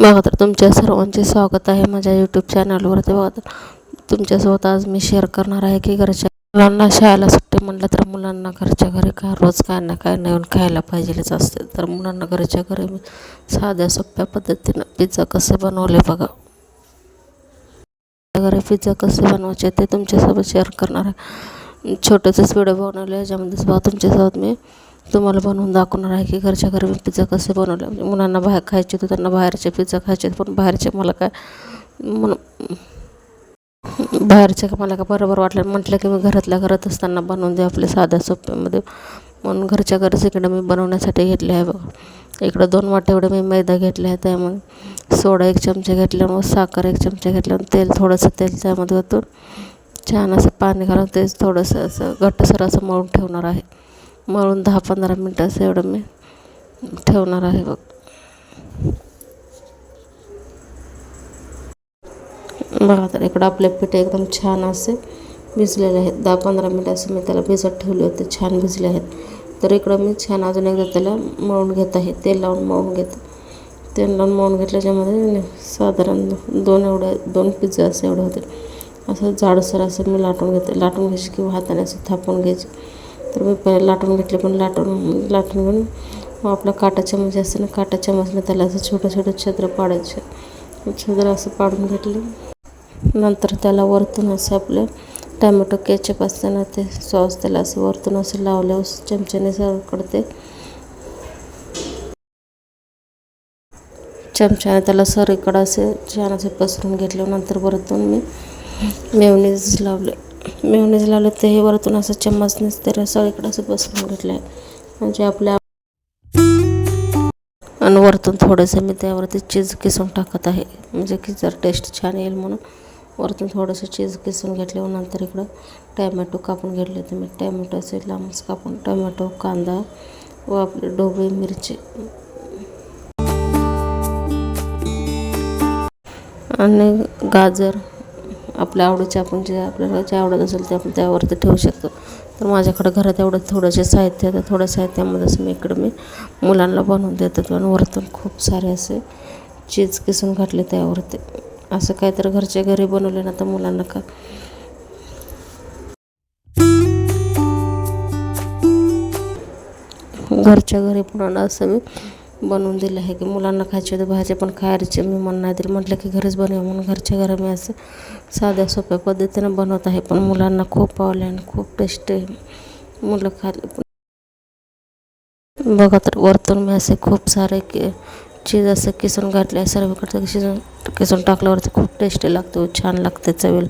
बघा तर तुमच्या सर्वांचे स्वागत आहे माझ्या यूट्यूब चॅनलवरती बघा तर तुमच्यासोबत आज मी शेअर करणार आहे की घरच्या मुलांना शाळेला सुट्टी म्हणलं तर मुलांना घरच्या घरी काय रोज काय ना काय नवीन खायला पाहिजेच असते. तर मुलांना घरच्या घरी मी साध्या सोप्या पद्धतीनं पिझ्झा कसे बनवले बघा. घरी पिझ्झा कसे बनवायचे ते तुमच्यासोबत शेअर करणार आहे. छोटेसेच व्हिडिओ बनवले याच्यामध्येच बघा तुमच्यासोबत मी तुम्हाला बनवून दाखवणार आहे की घरच्या घरी मी पिझ्झा कसे बनवले म्हणजे मुलांना बाहेर खायचे तर त्यांना बाहेरचे पिझ्झा खायचे पण बाहेरचे मला काय म्हणून बाहेरचे का मला का बरोबर वाटलं म्हटलं की मी घरातल्या घरात असताना बनवून देऊ आपल्या साध्या सोप्यामध्ये. म्हणून घरच्या घरच इकडं मी बनवण्यासाठी घेतले आहे बघा. इकडं दोन वाटे एवढे मी मैदा घेतला आहे त्यामध्ये सोडा एक चमचे घेतला मग साखर एक चमचे घेतला तेल थोडंसं तेल त्यामध्ये ओतून छान असं पाणी घालून तेच थोडंसं असं घट्टसर असं मळून ठेवणार आहे. मळून दहा पंधरा मिनटं असं एवढं मी ठेवणार आहे बघ. बघा तर इकडं आपले पीठ एकदम छान असे भिजलेले आहेत. दहा पंधरा मिनटं असं मी त्याला भिजत ठेवले होते छान भिजले आहेत. तर इकडं मी छान अजून एकदा त्याला मळून घेत आहे. तेल लावून मळून घेत. तेल लावून मळून घेतल्याच्यामध्ये साधारण दोन एवढे दोन पिझ्झा असे एवढे होते असं जाडसर असं मी लाटून घेते. लाटून घ्यायची किंवा हाताने असं थापून घ्यायची. तर मी लाटून घेतले पण लाटून लाटून घेऊन मग आपला काटा चमच असते ना काटा चमचनं त्याला असं छोटं छोटं छिद्र पाडायचे. छिद्र असं पाडून घेतलं. नंतर त्याला वरतून असं आपलं टॅमॅटो केचप असते ना ते सॉस त्याला असं वरतून असं लावल्यावर चमच्याने सगळीकडे ते चमच्याने त्याला सर इकडं असे छान असे पसरून घेतलं नंतर वरतून मी मेवनीज लावले. मेवनीज लावलं ते हे वरतून असं चम्मचनेच ते सगळीकडे असं बसवून घेतलं आहे म्हणजे आपल्या आणि वरतून थोडंसं मी त्यावरती चीज किसून टाकत आहे. म्हणजे की जर टेस्ट छान येईल म्हणून. वरतून थोडंसं चीज किसून घेतल्यावर नंतर इकडं टॅमॅटो कापून घेतले होते मी टॅमॅटो असे लांबच कापून टमॅटो कांदा व आपले डोबळी मिरची. आणि गाजर. आपल्या आवडीचे आपण जे आपल्याला जे आवडत असेल ते आपण त्यावरती ठेवू शकतो. तर माझ्याकडं घरात एवढं थोडंसे साहित्य आहे तर थोडं साहित्यामध्येच मी इकडं मी मुलांना बनवून देतात आणि वरतून खूप सारे असे चीज किसून घातले त्यावरती. असं काहीतरी घरच्या घरी बनवले ना तर मुलांना का? घरच्या घरी पुन्हा असं मी बनवून दिलं आहे की मुलांना खायचे होते बाहेरचे पण खायचे. मी मन नाही दिलं. म्हटलं की घरीच बनवू म्हणून घरच्या घरा मी असं साध्या सोप्या पद्धतीनं बनवत आहे. पण मुलांना खूप आवडले आणि खूप टेस्टी मुलं खाल्ले बघा तर वरतून मी असे खूप सारे की चीज असं किसून घातले आहे. सर्वीकडे शिजून किसून टाकल्यावरती खूप टेस्टी लागतो हो. छान लागते चवीला.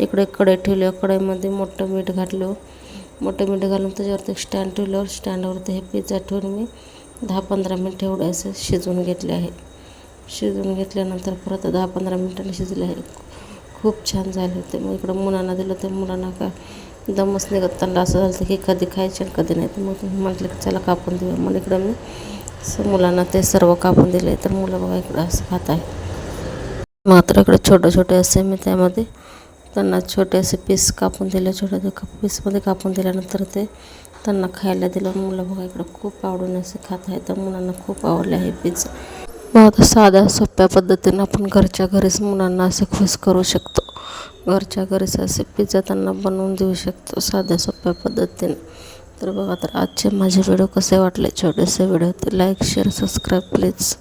इकडे कढई ठेवली कढईमध्ये मोठं मीठ घातलं हो. मोठं मीठ घालून त्याच्यावरती स्टँड ठेवल्यावर स्टँडवरती हे पिझ्झा ठेवून मी दहा पंधरा मिनटं एवढं असं शिजवून घेतले आहे. शिजवून घेतल्यानंतर परत दहा पंधरा मिनटांनी शिजले आहे. खूप छान झाले होते. मग इकडं मुलांना दिलं तर मुलांना का दमच निघत त्यांना असं झालं की कधी खायचे आणि कधी नाही. तर मग म्हटलं की चला कापून देऊया. मग इकडं मी असं मुलांना ते सर्व कापून दिले. तर मुलं बघा इकडं असं खात आहे. मात्र इकडे छोटे छोटे असे मी त्यामध्ये त्यांना छोटे असे पीस कापून दिले. छोटे पीसमध्ये कापून दिल्यानंतर ते त्यांना खायला दिलं. मुलं बघा इकडं खूप आवडून असे खात आहे तर मुलांना खूप आवडले आहे पिझ्झा बहुत आता साध्या सोप्या पद्धतीनं आपण घरच्या घरीच मुलांना असे खुश करू शकतो. घरच्या घरीच असे पिझ्झा त्यांना बनवून देऊ शकतो साध्या सोप्या पद्धतीने. तर बघा तर आजचे माझे व्हिडिओ कसे वाटले? छोटेसे व्हिडिओ ते लाईक शेअर सबस्क्राईब प्लीज